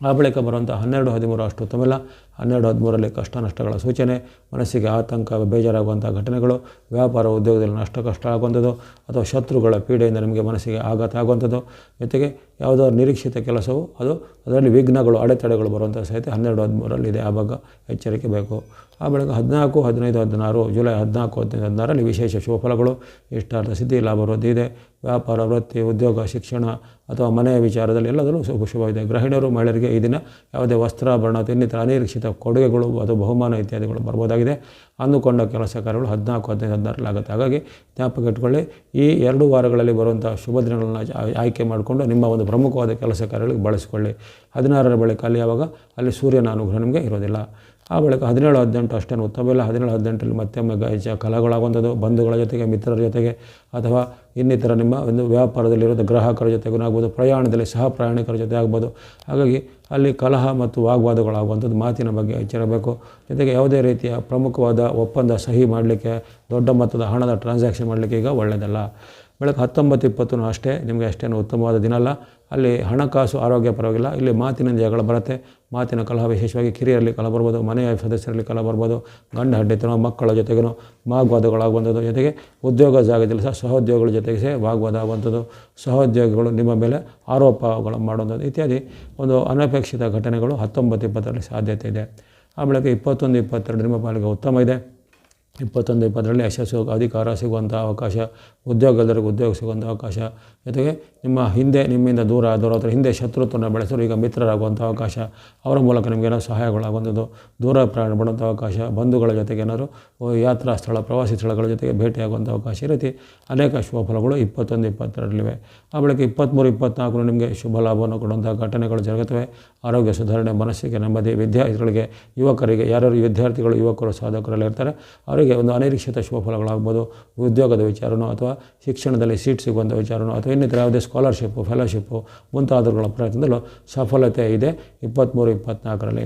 ಆ ಬಳಿಕ ಬರುವಂಥ ಹನ್ನೆರಡು ಹದಿಮೂರು ಅಷ್ಟು ಉತ್ತಮಿಲ್ಲ ಹನ್ನೆರಡು ಹದಿಮೂರರಲ್ಲಿ ಕಷ್ಟ ನಷ್ಟಗಳ ಸೂಚನೆ, ಮನಸ್ಸಿಗೆ ಆತಂಕ, ಬೇಜಾರಾಗುವಂಥ ಘಟನೆಗಳು, ವ್ಯಾಪಾರ ಉದ್ಯೋಗದಲ್ಲಿ ನಷ್ಟ ಕಷ್ಟ ಆಗುವಂಥದ್ದು ಅಥವಾ ಶತ್ರುಗಳ ಪೀಡೆಯಿಂದ ನಿಮಗೆ ಮನಸ್ಸಿಗೆ ಆಘಾತ ಆಗುವಂಥದ್ದು. ಜೊತೆಗೆ ಯಾವುದೋ ನಿರೀಕ್ಷಿತ ಕೆಲಸವು, ಅದು ಅದರಲ್ಲಿ ವಿಘ್ನಗಳು, ಅಡೆತಡೆಗಳು ಬರುವಂಥ ಸಹಿತ ಹನ್ನೆರಡು ಹದಿಮೂರರಲ್ಲಿ ಇದೆ. ಆ ಬಗ್ಗೆ ಎಚ್ಚರಿಕೆ ಬೇಕು. ಆ ಬಳಿಕ ಹದಿನಾಲ್ಕು, ಹದಿನೈದು, ಹದಿನಾರು, ಜುಲೈ ಹದಿನಾಲ್ಕು, ಹದಿನೈದು, ಹದಿನಾರರಲ್ಲಿ ವಿಶೇಷ ಶುಭಫಲಗಳು, ಇಷ್ಟಾರ್ಥ ಸಿದ್ಧಿ, ಲಾಭ, ವೃದ್ಧಿ ಇದೆ. ವ್ಯಾಪಾರ, ವೃತ್ತಿ, ಉದ್ಯೋಗ, ಶಿಕ್ಷಣ ಅಥವಾ ಮನೆಯ ವಿಚಾರದಲ್ಲಿ ಎಲ್ಲದರಲ್ಲೂ ಶುಭ ಶುಭವಿದೆ ಗೃಹಿಣಿಯರು, ಮಹಿಳೆಯರಿಗೆ ಈ ದಿನ ಯಾವುದೇ ವಸ್ತ್ರಾಭರಣ ಇನ್ನಿತರ ಅನಿರೀಕ್ಷಿತ ಕೊಡುಗೆಗಳು ಅಥವಾ ಬಹುಮಾನ ಇತ್ಯಾದಿಗಳು ಬರ್ಬೋದಾಗಿದೆ. ಅಂದುಕೊಂಡ ಕೆಲಸ ಕಾರ್ಯಗಳು ಹದಿನಾಲ್ಕು, ಹದಿನೈದು, ಹದಿನಾರರಲ್ಲಿ ಆಗುತ್ತೆ. ಹಾಗಾಗಿ ಜ್ಞಾಪಕ ಇಟ್ಕೊಳ್ಳಿ, ಈ ಎರಡು ವಾರಗಳಲ್ಲಿ ಬರುವಂಥ ಶುಭ ದಿನಗಳನ್ನು ಆಯ್ಕೆ ಮಾಡಿಕೊಂಡು ನಿಮ್ಮ ಒಂದು ಪ್ರಮುಖವಾದ ಕೆಲಸ ಕಾರ್ಯಗಳಿಗೆ ಬಳಸಿಕೊಳ್ಳಿ. ಹದಿನಾರರ ಬಳಿಕ ಅಲ್ಲಿ ಯಾವಾಗ? ಅಲ್ಲಿ ಸೂರ್ಯನ ಅನುಗ್ರಹ ನಿಮಗೆ ಇರೋದಿಲ್ಲ. ಆ ಬಳಿಕ ಹದಿನೇಳು, ಹದಿನೆಂಟು ಅಷ್ಟೇನು ಉತ್ತಮ ಇಲ್ಲ, ಹದಿನೇಳು, ಹದಿನೆಂಟರಲ್ಲಿ ಮತ್ತೊಮ್ಮೆ ಗಾಯಚ ಕಲಗಳಾಗುವಂಥದ್ದು ಬಂಧುಗಳ ಜೊತೆಗೆ, ಮಿತ್ರರ ಜೊತೆಗೆ, ಅಥವಾ ಇನ್ನಿತರ ನಿಮ್ಮ ಒಂದು ವ್ಯಾಪಾರದಲ್ಲಿರೋದು ಗ್ರಾಹಕರ ಜೊತೆಗೂ ಆಗ್ಬೋದು, ಪ್ರಯಾಣದಲ್ಲಿ ಸಹ ಪ್ರಯಾಣಿಕರ ಜೊತೆ ಆಗ್ಬೋದು. ಹಾಗಾಗಿ ಅಲ್ಲಿ ಕಲಹ ಮತ್ತು ವಾಗ್ವಾದಗಳಾಗುವಂಥದ್ದು ಮಾತಿನ ಬಗ್ಗೆ ಎಚ್ಚರಬೇಕು. ಜೊತೆಗೆ ಯಾವುದೇ ರೀತಿಯ ಪ್ರಮುಖವಾದ ಒಪ್ಪಂದ ಸಹಿ ಮಾಡಲಿಕ್ಕೆ, ದೊಡ್ಡ ಮೊತ್ತದ ಹಣದ ಟ್ರಾನ್ಸಾಕ್ಷನ್ ಮಾಡಲಿಕ್ಕೆ ಈಗ ಒಳ್ಳೆಯದಲ್ಲ ಬೆಳಗ್ಗೆ ಹತ್ತೊಂಬತ್ತು ಇಪ್ಪತ್ತೂ ಅಷ್ಟೇ, ನಿಮಗೆ ಅಷ್ಟೇನು ಉತ್ತಮವಾದ ದಿನ ಅಲ್ಲ ಅಲ್ಲಿ ಹಣಕಾಸು, ಆರೋಗ್ಯ ಪರವಾಗಿಲ್ಲ. ಇಲ್ಲಿ ಮಾತಿನ ಜಗಳ ಬರುತ್ತೆ. ಮಾತಿನ ಕಲಹ ವಿಶೇಷವಾಗಿ ಕಿರಿಯರಲ್ಲಿ ಕಲಹ ಬರ್ಬೋದು, ಮನೆಯ ಸದಸ್ಯರಲ್ಲಿ ಕಲಹ ಬರ್ಬೋದು, ಗಂಡ ಹಡ್ಡಿತನ ಮಕ್ಕಳ ಜೊತೆಗೂ ವಾಗ್ವಾದಗಳಾಗುವಂಥದ್ದು. ಜೊತೆಗೆ ಉದ್ಯೋಗ ಜಾಗದಲ್ಲಿ ಸಹ ಸಹೋದ್ಯೋಗಿಗಳ ಜೊತೆಗೆ ಸಹ ವಾಗ್ವಾದ ಆಗುವಂಥದ್ದು ಸಹೋದ್ಯೋಗಿಗಳು ನಿಮ್ಮ ಮೇಲೆ ಆರೋಪಗಳು ಮಾಡುವಂಥದ್ದು ಇತ್ಯಾದಿ. ಒಂದು ಅನಪೇಕ್ಷಿತ ಘಟನೆಗಳು ಹತ್ತೊಂಬತ್ತು ಇಪ್ಪತ್ತರಲ್ಲಿ ಸಾಧ್ಯತೆ ಇದೆ. ಆ ಬಳಿಕ ಇಪ್ಪತ್ತೊಂದು ಇಪ್ಪತ್ತೆರಡು ನಿಮ್ಮ ಪಾಲಿಗೆ ಉತ್ತಮ ಇದೆ. ಇಪ್ಪತ್ತೊಂದು ಇಪ್ಪತ್ತರಲ್ಲಿ ಯಶಸ್ಸು, ಅಧಿಕಾರ ಸಿಗುವಂಥ ಅವಕಾಶ, ಉದ್ಯೋಗದವರಿಗೆ ಉದ್ಯೋಗ ಸಿಗುವಂಥ ಅವಕಾಶ. ಜೊತೆಗೆ ನಿಮ್ಮ ಹಿಂದೆ, ನಿಮ್ಮಿಂದ ದೂರ ಆದವರು ಅಥವಾ ಹಿಂದೆ ಶತ್ರುತ್ವನ ಬೆಳೆಸೋರು ಈಗ ಮಿತ್ರರಾಗುವಂಥ ಅವಕಾಶ, ಅವರ ಮೂಲಕ ನಿಮಗೇನೋ ಸಹಾಯಗಳಾಗುವಂಥದ್ದು, ದೂರ ಪ್ರಯಾಣ ಮಾಡುವಂಥ ಅವಕಾಶ, ಬಂಧುಗಳ ಜೊತೆಗೆ ಏನಾದ್ರು ಯಾತ್ರಾ ಸ್ಥಳ, ಪ್ರವಾಸಿ ಸ್ಥಳಗಳ ಜೊತೆಗೆ ಭೇಟಿಯಾಗುವಂಥ ಅವಕಾಶ ಈ ರೀತಿ ಅನೇಕ ಶುಭ ಫಲಗಳು ಇಪ್ಪತ್ತೊಂದು ಇಪ್ಪತ್ತೆರಡರಲ್ಲಿವೆ ಆ ಬಳಿಕ ಇಪ್ಪತ್ತ್ಮೂರು ಇಪ್ಪತ್ತ್ನಾಲ್ಕು ನಿಮಗೆ ಶುಭ ಲಾಭವನ್ನು ಕೊಡುವಂಥ ಘಟನೆಗಳು ಜರುಗುತ್ತವೆ. ಆರೋಗ್ಯ ಸುಧಾರಣೆ, ಮನಸ್ಸಿಗೆ ನೆಮ್ಮದಿ, ವಿದ್ಯಾರ್ಥಿಗಳಿಗೆ, ಯುವಕರಿಗೆ, ಯಾರ್ಯಾರು ವಿದ್ಯಾರ್ಥಿಗಳು, ಯುವಕರು, ಸಾಧಕರಲ್ಲಿ ಇರ್ತಾರೆ, ಅವರಿಗೆ ಒಂದು ಅನಿರೀಕ್ಷಿತ ಶುಭ ಫಲಗಳಾಗ್ಬೋದು. ಉದ್ಯೋಗದ ವಿಚಾರನೋ ಅಥವಾ ಶಿಕ್ಷಣದಲ್ಲಿ ಸೀಟ್ ಸಿಗುವಂಥ ವಿಚಾರನೋ ಅಥವಾ ಇನ್ನಿತರ ಯಾವುದೇ ಸ್ಕಾಲರ್ಶಿಪ್ಪು ಫೆಲೋಶಿಪ್ಪು ಮುಂತಾದವುಗಳ ಪ್ರಯತ್ನದಲ್ಲೂ ಸಫಲತೆ ಇದೆ ಇಪ್ಪತ್ತ್ಮೂರು ಇಪ್ಪತ್ತ್ನಾಲ್ಕರಲ್ಲಿ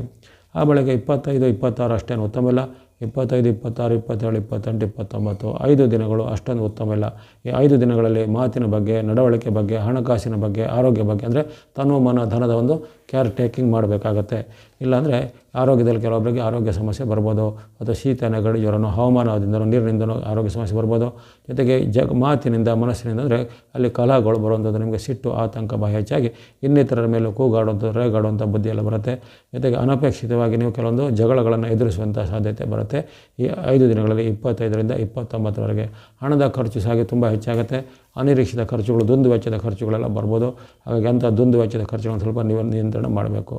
ಆ ಬಳಿಕ ಇಪ್ಪತ್ತೈದು, ಇಪ್ಪತ್ತಾರು ಅಷ್ಟೇನು ಉತ್ತಮ ಇಲ್ಲ. ಇಪ್ಪತ್ತೈದು, ಇಪ್ಪತ್ತಾರು, ಇಪ್ಪತ್ತೇಳು, ಇಪ್ಪತ್ತೆಂಟು, ಇಪ್ಪತ್ತೊಂಬತ್ತು. ಐದು ದಿನಗಳು ಅಷ್ಟೊಂದು ಉತ್ತಮ ಇಲ್ಲ. ಈ ಐದು ದಿನಗಳಲ್ಲಿ ಮಾತಿನ ಬಗ್ಗೆ, ನಡವಳಿಕೆ ಬಗ್ಗೆ, ಹಣಕಾಸಿನ ಬಗ್ಗೆ, ಆರೋಗ್ಯ ಬಗ್ಗೆ, ಅಂದರೆ ತನು ಮನ ಧನದ ಒಂದು ಕೇರ್ ಟೇಕಿಂಗ್ ಮಾಡಬೇಕಾಗತ್ತೆ. ಇಲ್ಲಾಂದರೆ ಆರೋಗ್ಯದಲ್ಲಿ ಕೆಲವೊಬ್ಬರಿಗೆ ಆರೋಗ್ಯ ಸಮಸ್ಯೆ ಬರ್ಬೋದು, ಅಥವಾ ಶೀತ, ನೆಗಡಿ, ಜ್ವರನೋ, ಹವಾಮಾನದಿಂದನೋ, ನೀರಿನಿಂದನೋ ಆರೋಗ್ಯ ಸಮಸ್ಯೆ ಬರ್ಬೋದು. ಜೊತೆಗೆ ಜಗ್, ಮಾತಿನಿಂದ, ಮನಸ್ಸಿನಿಂದ ಅಂದರೆ ಅಲ್ಲಿ ಕಲಹಗಳು ಬರುವಂಥದ್ದು ನಿಮಗೆ ಸಿಟ್ಟು, ಆತಂಕ, ಭಯ ಹೆಚ್ಚಾಗಿ ಇನ್ನಿತರರ ಮೇಲೆ ಕೂಗಾಡುವಂಥ, ರೇಗಾಡುವಂಥ ಬುದ್ಧಿ ಎಲ್ಲ ಬರುತ್ತೆ. ಜೊತೆಗೆ ಅನಪೇಕ್ಷಿತವಾಗಿ ನೀವು ಕೆಲವೊಂದು ಜಗಳಗಳನ್ನು ಎದುರಿಸುವಂಥ ಸಾಧ್ಯತೆ ಬರುತ್ತೆ. ಈ ಐದು ದಿನಗಳಲ್ಲಿ ಇಪ್ಪತ್ತೈದರಿಂದ ಇಪ್ಪತ್ತೊಂಬತ್ತರವರೆಗೆ ಹಣದ ಖರ್ಚು ಸಾಗಿ ತುಂಬ ಹೆಚ್ಚಾಗುತ್ತೆ. ಅನಿರೀಕ್ಷಿತ ಖರ್ಚುಗಳು, ದುಂದು ವೆಚ್ಚದ ಖರ್ಚುಗಳೆಲ್ಲ ಬರ್ಬೋದು. ಹಾಗಾಗಿ ಅಂಥ ದುಂದು ವೆಚ್ಚದ ಖರ್ಚುಗಳನ್ನು ಸ್ವಲ್ಪ ನಿಯಂತ್ರಣ ಮಾಡಬೇಕು.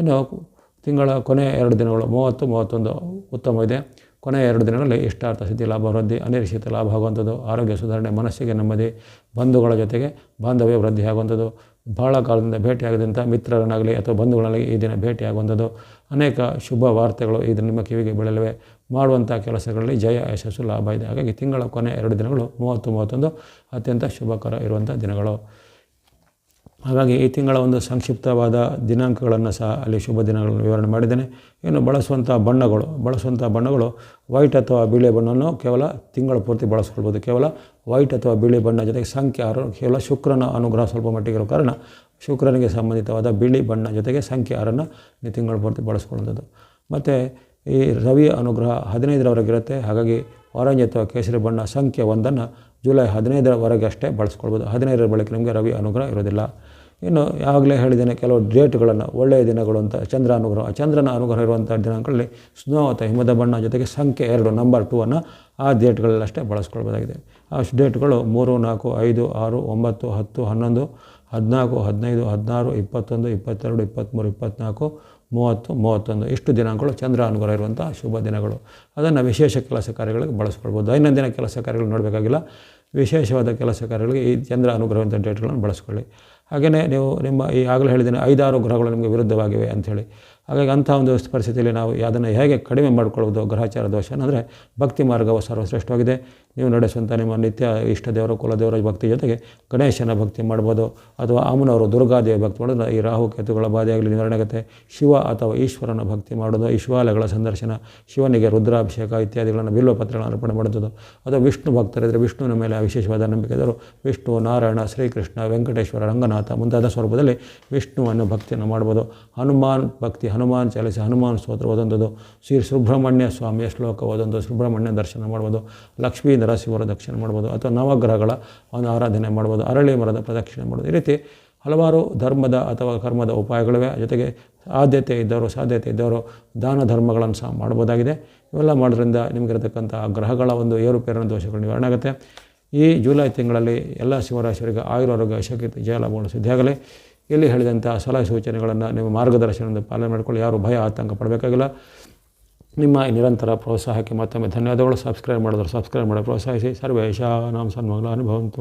ಇನ್ನು ತಿಂಗಳ ಕೊನೆ ಎರಡು ದಿನಗಳು, ಮೂವತ್ತು, ಮೂವತ್ತೊಂದು ಉತ್ತಮ ಇದೆ. ಕೊನೆಯ ಎರಡು ದಿನಗಳಲ್ಲಿ ಇಷ್ಟಾರ್ಥ ಸಿದ್ಧಿ, ಲಾಭ, ವೃದ್ಧಿ, ಅನಿರೀಕ್ಷಿತ ಲಾಭ ಆಗುವಂಥದ್ದು, ಆರೋಗ್ಯ ಸುಧಾರಣೆ, ಮನಸ್ಸಿಗೆ ನೆಮ್ಮದಿ, ಬಂಧುಗಳ ಜೊತೆಗೆ ಬಾಂಧವ್ಯ ವೃದ್ಧಿ ಆಗುವಂಥದ್ದು, ಬಹಳ ಕಾಲದಿಂದ ಭೇಟಿಯಾಗದಂಥ ಮಿತ್ರರನ್ನಾಗಲಿ ಅಥವಾ ಬಂಧುಗಳನ್ನಾಗಲಿ ಈ ದಿನ ಭೇಟಿಯಾಗುವಂಥದ್ದು ಅನೇಕ ಶುಭ ವಾರ್ತೆಗಳು ಈ ನಿಮ್ಮ ಕಿವಿಗೆ ಬೀಳಲಿವೆ. ಮಾಡುವಂಥ ಕೆಲಸಗಳಲ್ಲಿ ಜಯ, ಯಶಸ್ಸು, ಲಾಭ ಇದೆ. ಹಾಗಾಗಿ ತಿಂಗಳ ಕೊನೆ ಎರಡು ದಿನಗಳು, ಮೂವತ್ತು, ಮೂವತ್ತೊಂದು ಅತ್ಯಂತ ಶುಭಕರ ಇರುವಂಥ ದಿನಗಳು. ಹಾಗಾಗಿ ಈ ತಿಂಗಳ ಒಂದು ಸಂಕ್ಷಿಪ್ತವಾದ ದಿನಾಂಕಗಳನ್ನು ಸಹ ಅಲ್ಲಿ ಶುಭ ದಿನಗಳನ್ನು ವಿವರಣೆ ಮಾಡಿದ್ದೇನೆ. ಇನ್ನು ಬಳಸುವಂಥ ಬಣ್ಣಗಳು ಬಳಸುವಂಥ ಬಣ್ಣಗಳು ವೈಟ್ ಅಥವಾ ಬಿಳಿ ಬಣ್ಣವನ್ನು ಕೇವಲ ತಿಂಗಳ ಪೂರ್ತಿ ಬಳಸ್ಕೊಳ್ಬೋದು. ಕೇವಲ ವೈಟ್ ಅಥವಾ ಬಿಳಿ ಬಣ್ಣ ಜೊತೆಗೆ ಸಂಖ್ಯೆ ಆರು, ಕೇವಲ ಶುಕ್ರನ ಅನುಗ್ರಹ ಸ್ವಲ್ಪ ಮಟ್ಟಿಗೆ ಇರೋ ಕಾರಣ ಶುಕ್ರನಿಗೆ ಸಂಬಂಧಿತವಾದ ಬಿಳಿ ಬಣ್ಣ ಜೊತೆಗೆ ಸಂಖ್ಯೆ ಆರನ್ನು ನೀವು ತಿಂಗಳ ಪೂರ್ತಿ ಬಳಸ್ಕೊಳ್ಳೋದು ಮತ್ತು ಈ ರವಿಯ ಅನುಗ್ರಹ ಹದಿನೈದರವರೆಗೆ ಇರುತ್ತೆ. ಹಾಗಾಗಿ ಆರೆಂಜ್ ಅಥವಾ ಕೇಸರಿ ಬಣ್ಣ ಸಂಖ್ಯೆ ಒಂದನ್ನು ಜುಲೈ ಹದಿನೈದರವರೆಗೆ ಅಷ್ಟೇ ಬಳಸ್ಕೊಳ್ಬೋದು. ಹದಿನೈದರ ಬಳಿಕ ನಿಮಗೆ ರವಿ ಅನುಗ್ರಹ ಇರೋದಿಲ್ಲ. ಇನ್ನು ಯಾವಾಗಲೇ ಹೇಳಿದ್ದೇನೆ, ಕೆಲವು ಡೇಟ್ಗಳನ್ನು ಒಳ್ಳೆಯ ದಿನಗಳು ಅಂತ ಚಂದ್ರ ಅನುಗ್ರಹ ಚಂದ್ರನ ಅನುಗ್ರಹ ಇರುವಂಥ ದಿನಾಂಕಗಳಲ್ಲಿ ಸ್ನೋ ಅಥವಾ ಹಿಮದ ಬಣ್ಣ ಜೊತೆಗೆ ಸಂಖ್ಯೆ ಎರಡು ನಂಬರ್ ಟೂ ಅನ್ನು ಆ ಡೇಟ್ಗಳಲ್ಲಷ್ಟೇ ಬಳಸ್ಕೊಳ್ಬೋದಾಗಿದೆ. ಆ ಡೇಟ್ಗಳು ಮೂರು, ನಾಲ್ಕು, ಐದು, ಆರು, ಒಂಬತ್ತು, ಹತ್ತು, ಹನ್ನೊಂದು, ಹದಿನಾಲ್ಕು, ಹದಿನೈದು, ಹದಿನಾರು, ಇಪ್ಪತ್ತೊಂದು, ಇಪ್ಪತ್ತೆರಡು, ಇಪ್ಪತ್ತ್ಮೂರು, ಇಪ್ಪತ್ತ್ನಾಲ್ಕು, ಮೂವತ್ತು, ಮೂವತ್ತೊಂದು, ಇಷ್ಟು ದಿನಾಂಕಗಳು ಚಂದ್ರ ಅನುಗ್ರಹ ಇರುವಂಥ ಶುಭ ದಿನಗಳು. ಅದನ್ನು ವಿಶೇಷ ಕೆಲಸ ಕಾರ್ಯಗಳಿಗೆ ಬಳಸ್ಕೊಳ್ಬೋದು. ದೈನಂದಿನ ಕೆಲಸ ಕಾರ್ಯಗಳು ನೋಡಬೇಕಾಗಿಲ್ಲ. ವಿಶೇಷವಾದ ಕೆಲಸ ಕಾರ್ಯಗಳಿಗೆ ಈ ಚಂದ್ರ ಅನುಗ್ರಹವಂಥ ಡೇಟ್ಗಳನ್ನು ಬಳಸ್ಕೊಳ್ಳಿ. ಹಾಗೆಯೇ ನೀವು ನಿಮ್ಮ ಈ ಆಗಲೇ ಹೇಳಿದ್ದೇನೆ ಐದಾರು ಗ್ರಹಗಳು ನಿಮಗೆ ವಿರುದ್ಧವಾಗಿವೆ ಅಂಥೇಳಿ. ಹಾಗಾಗಿ ಅಂಥ ಒಂದು ಪರಿಸ್ಥಿತಿಯಲ್ಲಿ ನಾವು ಅದನ್ನು ಹೇಗೆ ಕಡಿಮೆ ಮಾಡಿಕೊಳ್ಳೋದು ಗ್ರಹಚಾರ ದೋಷ ಅಂದರೆ ಭಕ್ತಿ ಮಾರ್ಗವು ಸರ್ವಶ್ರೇಷ್ಠವಾಗಿದೆ. ನೀವು ನಡೆಸುವಂಥ ನಿಮ್ಮ ನಿತ್ಯ ಇಷ್ಟ ದೇವರ ಕುಲದೇವರ ಭಕ್ತಿ ಜೊತೆಗೆ ಗಣೇಶನ ಭಕ್ತಿ ಮಾಡ್ಬೋದು. ಅಥವಾ ಅಮ್ಮನವರು ದುರ್ಗಾದೇವಿ ಭಕ್ತಿ ಮಾಡೋದು ಈ ರಾಹು ಕೇತುಗಳ ಬಾಧೆಯಾಗಲಿ ನಿವಾರಣೆಗತ್ತೆ ಶಿವ ಅಥವಾ ಈಶ್ವರನ ಭಕ್ತಿ ಮಾಡೋದು, ಈ ಶಿವಾಲಯಗಳ ಸಂದರ್ಶನ, ಶಿವನಿಗೆ ರುದ್ರಾಭಿಷೇಕ ಇತ್ಯಾದಿಗಳನ್ನು ಬಿಲ್ವಪತ್ರಗಳನ್ನು ಅರ್ಪಣೆ ಮಾಡೋದು ಅಥವಾ ವಿಷ್ಣು ಭಕ್ತರಿದ್ದರೆ ವಿಷ್ಣುವಿನ ಮೇಲೆ ವಿಶೇಷವಾದ ನಂಬಿಕೆ ಇದ್ದರು ವಿಷ್ಣು, ನಾರಾಯಣ, ಶ್ರೀಕೃಷ್ಣ, ವೆಂಕಟೇಶ್ವರ, ರಂಗನಾಥ ಮುಂತಾದ ಸ್ವರೂಪದಲ್ಲಿ ವಿಷ್ಣುವನ್ನು ಭಕ್ತಿಯನ್ನು ಮಾಡ್ಬೋದು. ಹನುಮಾನ್ ಭಕ್ತಿ, ಹನುಮಾನ್ ಚಾಲಿಸಿ, ಹನುಮಾನ್ ಸ್ತೋತ್ರ ಓದೊಂಥದ್ದು ಶ್ರೀ ಸುಬ್ರಹ್ಮಣ್ಯ ಸ್ವಾಮಿಯ ಶ್ಲೋಕ ಓದೊಂದು ಸುಬ್ರಹ್ಮಣ್ಯ ದರ್ಶನ ಮಾಡ್ಬೋದು. ಲಕ್ಷ್ಮೀ ನರಸಿಂಹರ ದಕ್ಷಿಣೆ ಮಾಡ್ಬೋದು ಅಥವಾ ನವಗ್ರಹಗಳ ಒಂದು ಆರಾಧನೆ ಮಾಡ್ಬೋದು, ಅರಳಿ ಮರದ ಪ್ರದಕ್ಷಿಣೆ ಮಾಡ್ಬೋದು. ಈ ರೀತಿ ಹಲವಾರು ಧರ್ಮದ ಅಥವಾ ಕರ್ಮದ ಉಪಾಯಗಳಿವೆ. ಜೊತೆಗೆ ಆದ್ಯತೆ ಇದ್ದವರು, ಸಾಧ್ಯತೆ ಇದ್ದವರು ದಾನ ಧರ್ಮಗಳನ್ನು ಸಹ ಮಾಡ್ಬೋದಾಗಿದೆ. ಇವೆಲ್ಲ ಮಾಡೋದ್ರಿಂದ ನಿಮಗಿರತಕ್ಕಂಥ ಗ್ರಹಗಳ ಒಂದು ಏರುಪೇರಿನ ದೋಷಗಳು ನಿವಾರಣೆ ಆಗುತ್ತೆ. ಈ ಜುಲೈ ತಿಂಗಳಲ್ಲಿ ಎಲ್ಲ ಶಿವರಾಶಿಯವರಿಗೆ ಆಯುರಾರೋಗ್ಯ, ಶಕ್ತಿ ಜಯಲಾಭಗಳು ಸಿದ್ಧಿಯಾಗಲಿ ಇಲ್ಲಿ ಹೇಳಿದಂಥ ಸಲಹೆ ಸೂಚನೆಗಳನ್ನು ನಿಮ್ಮ ಮಾರ್ಗದರ್ಶನದಿಂದ ಪಾಲನೆ ಮಾಡಿಕೊಳ್ಳಿ. ಯಾರು ಭಯ, ಆತಂಕ ಪಡಬೇಕಾಗಿಲ್ಲ. ನಿಮ್ಮ ನಿರಂತರ ಪ್ರೋತ್ಸಾಹಕ್ಕೆ ಮತ್ತೊಮ್ಮೆ ಧನ್ಯವಾದಗಳು. ಸಬ್ಸ್ಕ್ರೈಬ್ ಮಾಡಿದ್ರು ಸಬ್ಸ್ಕ್ರೈಬ್ ಮಾಡಿ ಪ್ರೋತ್ಸಾಹಿಸಿ. ಸರ್ವೇಶ ನಾಮ ಸನ್ಮಗಳ ಅನುಭವಂತು